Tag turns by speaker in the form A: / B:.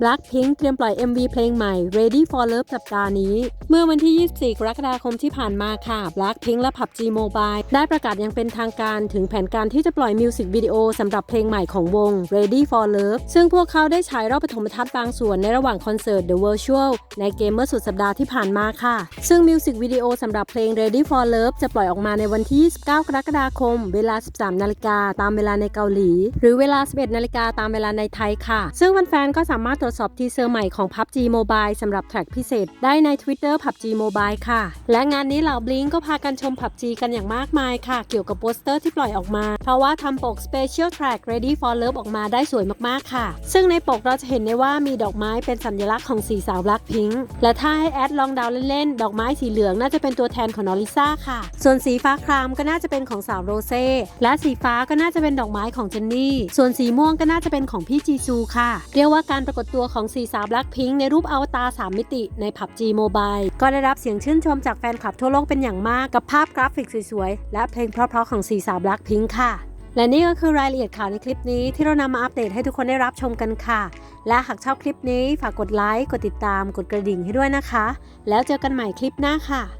A: Blackpink เตรียมปล่อย MV เพลงใหม่ Ready for Love สัปดาห์นี้ เมื่อวันที่ 24 กรกฎาคมที่ผ่านมาค่ะ Blackpink และ PUBG Mobile ได้ประกาศอยังเป็นทางการถึงแผนการที่จะปล่อยมิวสิกวิดีโอสำหรับเพลงใหม่ของวง Ready for Love ซึ่งพวกเขาได้ฉายรอบปฐมทัศน์บางส่วนในระหว่างคอนเสิร์ต The Virtual ในเกมเมื่อสุดสัปดาห์ที่ผ่านมาค่ะ ซึ่งมิวสิกวิดีโอสำหรับเพลง Ready for Love จะปล่อยออกมาในวันที่ 29 กรกฎาคม เวลา 13 นาฬิกาตามเวลาในเกาหลี หรือเวลา 11 นาฬิกาตามเวลาในไทยค่ะ ซึ่งแฟนๆก็สามารถตรวจสอบทีเซอร์ใหม่ของ PUBG Mobile สำหรับแทร็กพิเศษ ได้ใน Twitter PUBG Mobile ค่ะ และงานนี้เหล่าบลิงก็พากันชม PUBG กันอย่างมากมายค่ะ เกี่ยวกับโปสเตอร์ที่ปล่อยออกมา เพราะว่าทำปก Special Track Ready for Love ออกมาได้สวยมากๆค่ะ ซึ่งในปกเราจะเห็นได้ว่ามีดอกไม้เป็นสัญลักษณ์ของสีสาว Blackpink และถ้าให้แอดลองเดาเล่นๆดอกไม้สีเหลืองน่าจะเป็นตัวแทนของนอริซ่าค่ะ ส่วนสีฟ้าครามก็น่าจะเป็นของสาวโรเซ่และสีฟ้าก็น่าจะเป็นดอกไม้ของเจนนี่ส่วนสีม่วงก็น่าจะเป็นของพี่จีซูค่ะ เรียกว่าการปรากฏตัววของสีสาว Blackpink ในรูปอวตาร3มิติใน PUBG Mobile ก็ได้รับเสียงชื่นชมจากแฟนคลับทั่วโลกเป็นอย่างมากกับภาพกราฟิกสวยๆ และเพลงเพราะๆของสีสาว Blackpink ค่ะและนี่ก็คือรายละเอียดข่าวในคลิปนี้ที่เรานำมาอัปเดตให้ทุกคนได้รับชมกันค่ะ และหากชอบคลิปนี้ฝากกดไลค์ กดติดตาม กดกระดิ่งให้ด้วยนะคะ แล้วเจอกันใหม่คลิปหน้าค่ะ